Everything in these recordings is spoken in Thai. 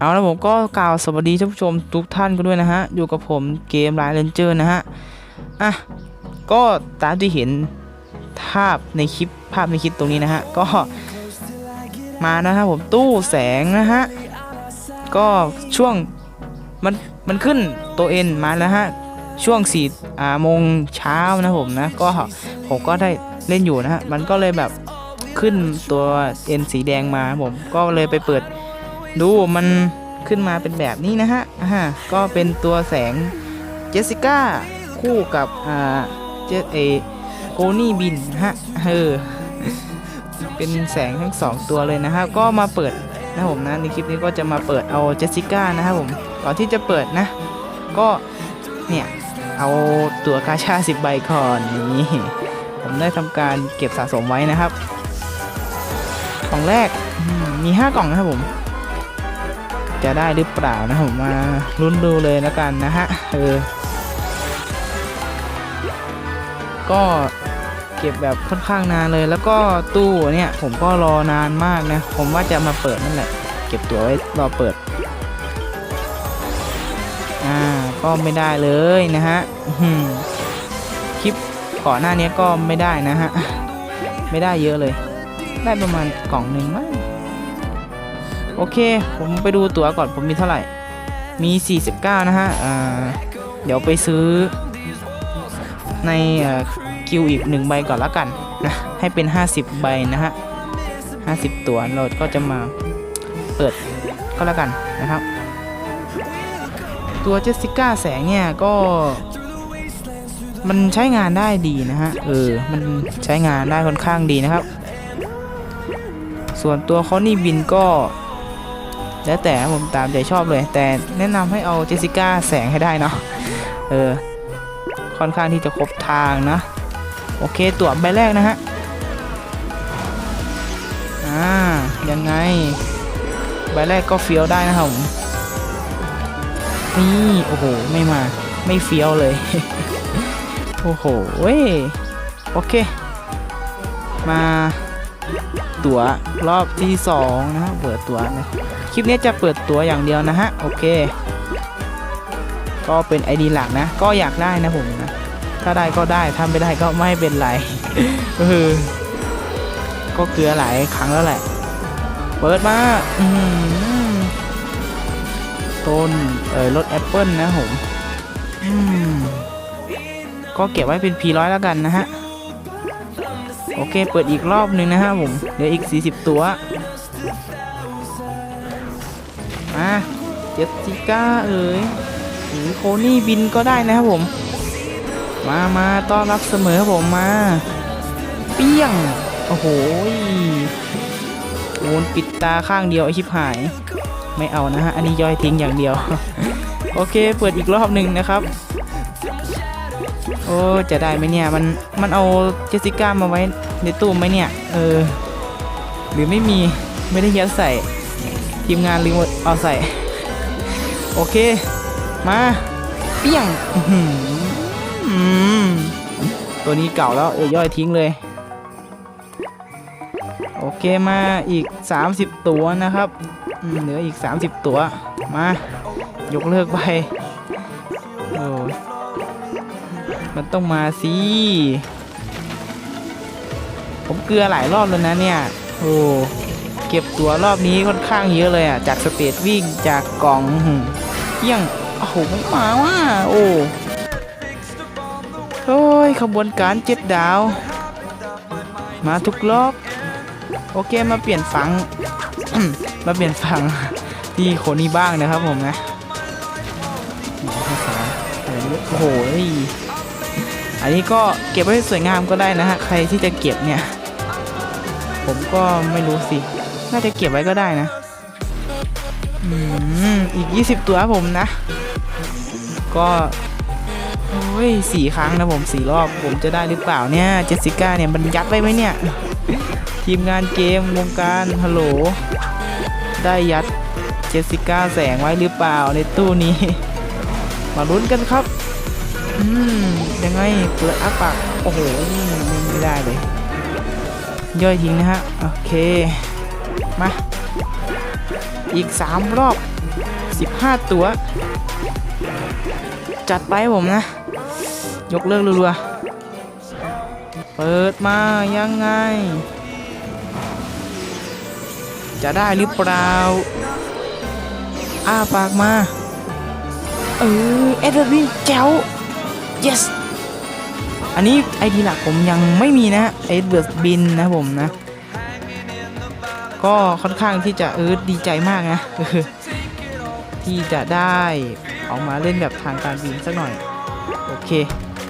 เอาแล้วผมก็กล่าวสวัสดีท่านผู้ชมทุกท่านกันด้วยนะฮะ อยู่กับผมเกมไลน์เลนเจอร์นะฮะ อะ ก็ตามที่เห็นภาพในคลิปภาพในคลิปตรงนี้นะฮะ ก็มานะครับผมตู้แสงนะฮะ ก็ช่วงมันมันขึ้นตัวเอ็นมาแล้วฮะ ช่วงสี่อ่าโมงเช้านะผมนะ ก็ผมก็ได้เล่นอยู่นะฮะ มันก็เลยแบบขึ้นตัวเอ็นสีแดงมาผมก็เลยไปเปิด ดูมันขึ้นมาเป็นแบบนี้นะฮะอ่าก็เป็นตัวแสงเจสสิก้าคู่กับอ่าเจเอโกนี่บินฮะเออเป็นแสงทั้งสองตัวเลยนะครับก็มาเปิดนะผมนะในคลิปนี้ก็จะมาเปิดเอาเจสสิก้านะครับผมก่อนที่จะเปิดนะ ก็เนี่ยเอาตัวกาชาสิบใบก่อนนี่ผมได้ทำการเก็บสะสมไว้นะครับ กล่องแรกมี 5 กล่องนะครับผม จะได้หรือเปล่านะผมมาลุ้นดูเลยแล้วกันนะฮะเออก็เก็บแบบค่อนข้างนานเลย แล้วก็ตู้เนี่ยผมก็รอนานมากนะ ผมว่าจะมาเปิดนั่นแหละ เก็บตัวไว้รอเปิด อ่าก็ไม่ได้เลยนะฮะคลิปก่อนหน้านี้ก็ไม่ได้นะฮะ ไม่ได้เยอะเลย ได้ประมาณกล่องหนึ่งมั้ง โอเค ผมไปดูตั๋วก่อนผมมีเท่าไหร่ มี 49 นะฮะเดี๋ยวไปซื้อ ในอคิวอีกหนึ่งใบก่อนละกันนะให้เป็น 50 ใบนะฮะ 50 ตั๋วเราก็จะมาเปิดก็แล้วกันนะครับ ตัวเจสสิก้าแสงเนี่ยก็ มันใช้งานได้ดีนะฮะ เออ มันใช้งานได้ค่อนข้างดีนะครับ ส่วนตัวคอนนี่บินก็ แล้วแต่ผมตามใจชอบเลย แต่แนะนำให้เอาเจสสิก้าแสงให้ได้เนาะเออค่อนข้างที่จะครบทางนะ โอเคตัวใบแรกนะฮะอ่ายังไง ใบแรกก็เฟี้ยวได้นะครับผมนี่โอ้โหไม่มาไม่เฟี้ยวเลย โอ้โหเว้ยโอเค มาตั๋วรอบที่สองนะฮะเปิดตั๋วนะ คลิปนี้จะเปิดตัวอย่างเดียวนะฮะ โอเค ก็เป็น ID หลักนะ ก็อยากได้นะผมนะ ถ้าได้ก็ได้ถ้าไม่ได้ก็ไม่เป็นไรเออก็เกลือหลายครั้งแล้วแหละ เปิดมาอืมต้นเอ่ยรถแอปเปิลนะผมก็เก็บไว้เป็น P100 แล้วกันนะฮะ โอเค เปิดอีกรอบหนึ่งนะฮะผม เหลืออีก 40 ตัว มาเจ็ดสิก้าเอ๋ยหรือโคนี่บินก็ได้นะครับผม มามาต้อนรับเสมอครับผมมา เปี้ยง โอ้โหโอนปิดตาข้างเดียวไอชิบหาย ไม่เอานะฮะ อันนี้ย่อยทิ้งอย่างเดียว โอเค เปิดอีกรอบหนึ่งนะครับ โอ้ จะได้ไหมเนี่ย มัน มันเอาเจสสิก้ามาไว้ในตู้ไหมเนี่ย เออ หรือไม่มี ไม่ได้ยัดใส่ ทีมงานลืมเอาใส่ โอเค มาเปี้ยงอื้อหืออืมตัวนี้เก่าแล้ว เออย่อยทิ้งเลย โอเคมาอีก 30 ตัวนะครับอืมเหลืออีก 30 ตัว มา ยกเลิกไปโอ้ยมันต้องมาสิ ผมเกลือหลายรอบแล้วนะเนี่ย โอ้ เก็บตัวรอบนี้ค่อนข้างเยอะเลยอะ จากสเตจวิ่งจากกล่องเยี่ยงโอ้โหไม่มาว่ะโอ้โอ้ยขบวนการเจ็ดดาว มาทุกรอบ โอเคมาเปลี่ยนฟัง มาเปลี่ยนฟังที่โคนี้บ้างนะครับผมนะโอ้โหอันนี้ก็เก็บไว้สวยงามก็ได้นะฮะ ใครที่จะเก็บเนี่ย ผมก็ไม่รู้สิ น่าจะเก็บไว้ก็ได้นะอืมอีก 20 ตัวครับผมนะ ก็โอ้ยสี่ครั้งนะผมสี่รอบผมจะได้หรือเปล่าเนี่ยเจสสิก้าเนี่ยมันยัดไว้ไหมเนี่ย ทีมงานเกมวงการฮัลโหล ได้ยัดเจสสิก้าแสงไว้หรือเปล่าในตู้นี้ มาลุ้นกันครับ อืมยังไงเปิดอัปปากโอ้โหไม่ไม่ได้เลย ย่อยทิ้งนะฮะ โอเค มา อีก 3 รอบ 15 ตัว จัดไปผมนะ ยกเลิกรัวๆ เปิดมายังไง จะได้หรือเปล่า อ้าปากมา เออ เอ็ดเวิร์ดวินแจ๋ว yes อันนี้ไอดีหลักผมยังไม่มีนะเอ็ดเวิร์ดบินนะผมนะ ก็ค่อนข้างที่จะเออดีใจมากนะที่จะได้ออกมาเล่นแบบทางการบินสักหน่อย โอเค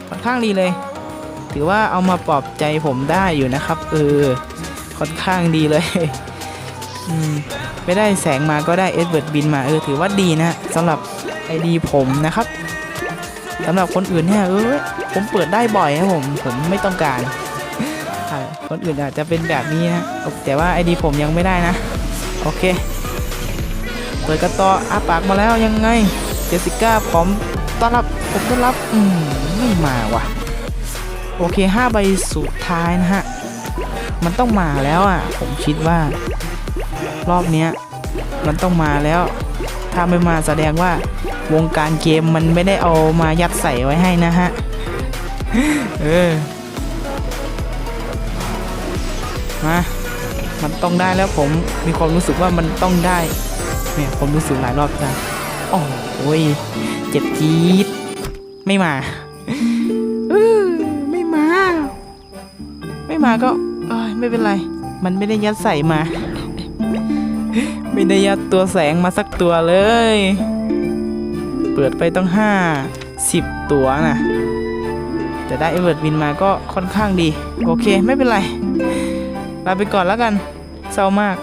ค่อนข้างดีเลย ถือว่าเอามาปลอบใจผมได้อยู่นะครับ เออ ค่อนข้างดีเลยอืมไม่ได้แสงมาก็ได้เอ็ดเวิร์ดบินมาเออถือว่าดีนะสำหรับไอดีผมนะครับสำหรับคนอื่นเนี่ยเออผมเปิดได้บ่อยนะผม ผมไม่ต้องการ อ่าคนอื่นอาจจะเป็นแบบนี้นะแต่ว่าไอดีผมยังไม่ได้นะ โอเค เปิดกระต่ออาปากมาแล้วยังไง เจสสิก้าพร้อมต้อนรับผมต้อนรับ อืมไม่มาว่ะ โอเคห้าใบสุดท้ายนะฮะ มันต้องมาแล้วอะ ผมคิดว่า รอบเนี้ย มันต้องมาแล้ว ถ้าไม่มาแสดงว่าวงการเกมมันไม่ได้เอามายัดใส่ไว้ให้นะฮะ เออ มามันต้องได้แล้วผมมีความรู้สึกว่ามันต้องได้เนี่ยผมรู้สึกหลายรอบแล้วโอ้ยเจ็บจี๊ดไม่มาเออไม่มา ไม่มาก็เอ้ยไม่เป็นไร มันไม่ได้ยัดใส่มา ไม่ได้ยัดตัวแสงมาสักตัวเลย เปิดไปต้องห้าสิบตัวนะแต่ได้เอเวอร์ดวินมาก็ค่อนข้างดี โอเค ไม่เป็นไร ลาไปก่อนแล้วกันเศร้ามาก